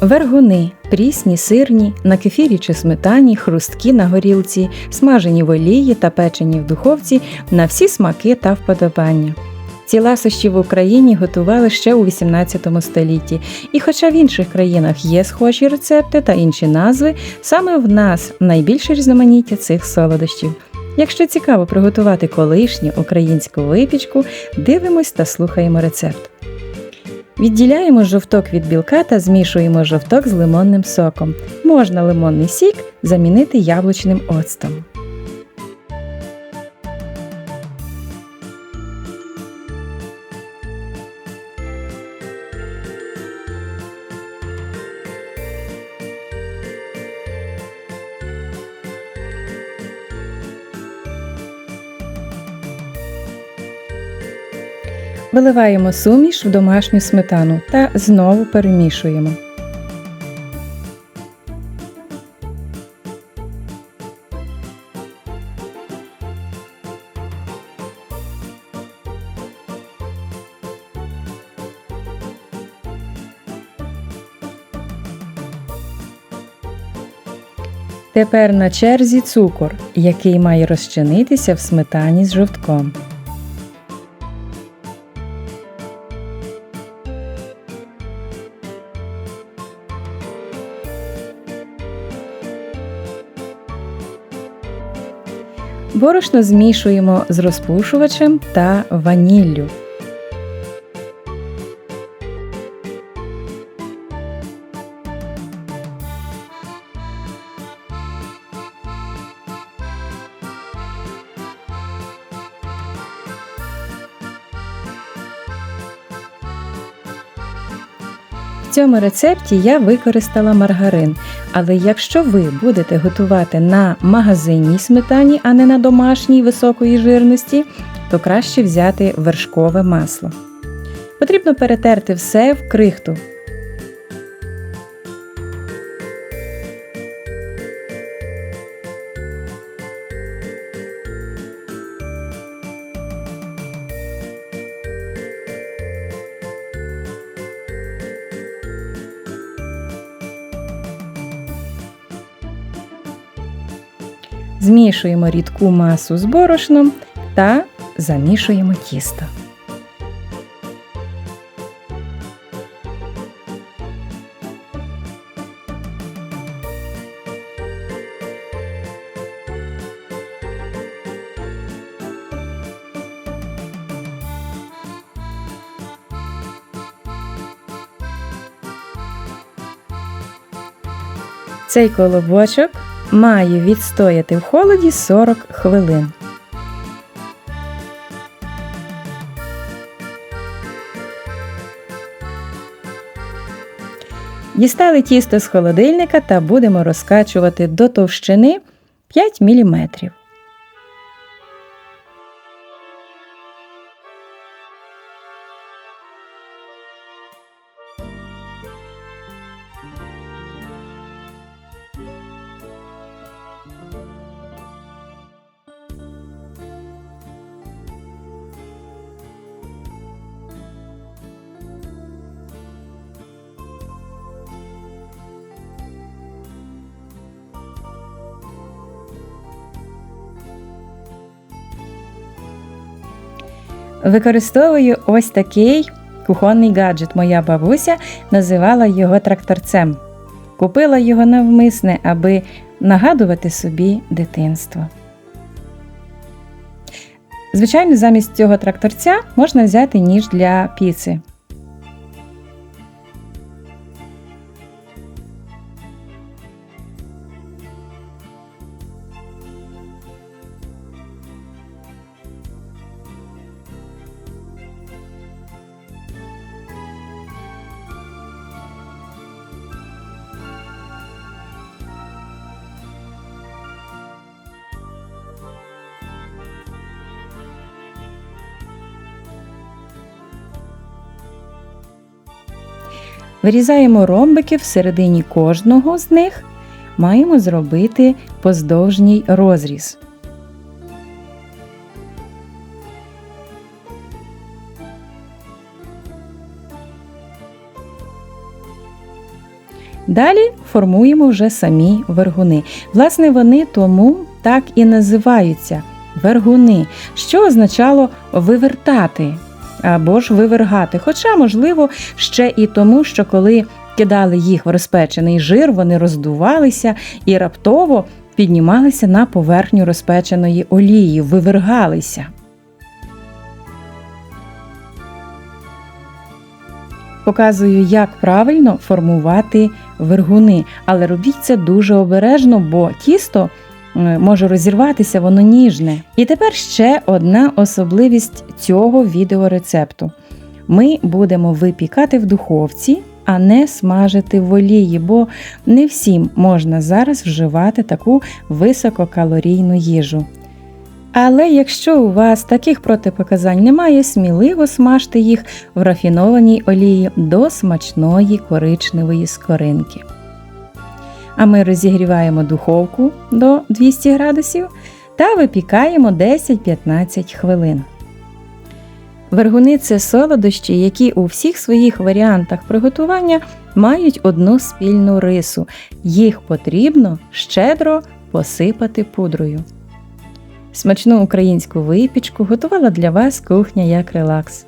Вергуни прісні, сирні, на кефірі чи сметані, хрусткі на горілці, смажені в олії та печені в духовці на всі смаки та вподобання. Ці ласощі в Україні готували ще у 18 столітті, і хоча в інших країнах є схожі рецепти та інші назви, саме в нас найбільше різноманіття цих солодощів. Якщо цікаво приготувати колишню українську випічку, дивимось та слухаємо рецепт. Відділяємо жовток від білка та змішуємо жовток з лимонним соком. Можна лимонний сік замінити яблучним оцтом. Виливаємо суміш в домашню сметану та знову перемішуємо. Тепер на черзі цукор, який має розчинитися в сметані з жовтком. Борошно змішуємо з розпушувачем та ваніллю. В цьому рецепті я використала маргарин, але якщо ви будете готувати на магазинній сметані, а не на домашній високої жирності, то краще взяти вершкове масло. Потрібно перетерти все в крихту. Змішуємо рідку масу з борошном та замішуємо тісто. Цей колобочок має відстояти в холоді 40 хвилин. Дістали тісто з холодильника та будемо розкачувати до товщини 5 мм. Використовую ось такий кухонний гаджет. Моя бабуся називала його тракторцем. Купила його навмисне, аби нагадувати собі дитинство. Звичайно, замість цього тракторця можна взяти ніж для піци. Вирізаємо ромбики всередині кожного з них, маємо зробити поздовжній розріз. Далі формуємо вже самі вергуни. Власне, вони тому так і називаються вергуни, що означало вивертати або ж вивергати. Хоча, можливо, ще і тому, що коли кидали їх в розпечений жир, вони роздувалися і раптово піднімалися на поверхню розпеченої олії, вивергалися. Показую, як правильно формувати вергуни, але робіть це дуже обережно, бо тісто може розірватися, воно ніжне. І тепер ще одна особливість цього відеорецепту. Ми будемо випікати в духовці, а не смажити в олії, бо не всім можна зараз вживати таку висококалорійну їжу. Але якщо у вас таких протипоказань немає, сміливо смажте їх в рафінованій олії до смачної коричневої скоринки. А ми розігріваємо духовку до 200 градусів та випікаємо 10-15 хвилин. Вергуни це солодощі, які у всіх своїх варіантах приготування мають одну спільну рису. Їх потрібно щедро посипати пудрою. Смачну українську випічку готувала для вас кухня як релакс.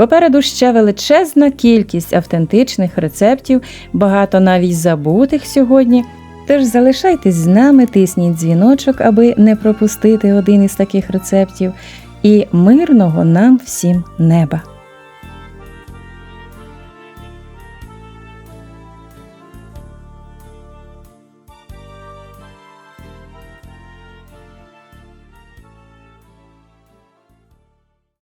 Попереду ще величезна кількість автентичних рецептів, багато навіть забутих сьогодні. Тож залишайтесь з нами, тисніть дзвіночок, аби не пропустити один із таких рецептів. І мирного нам всім неба!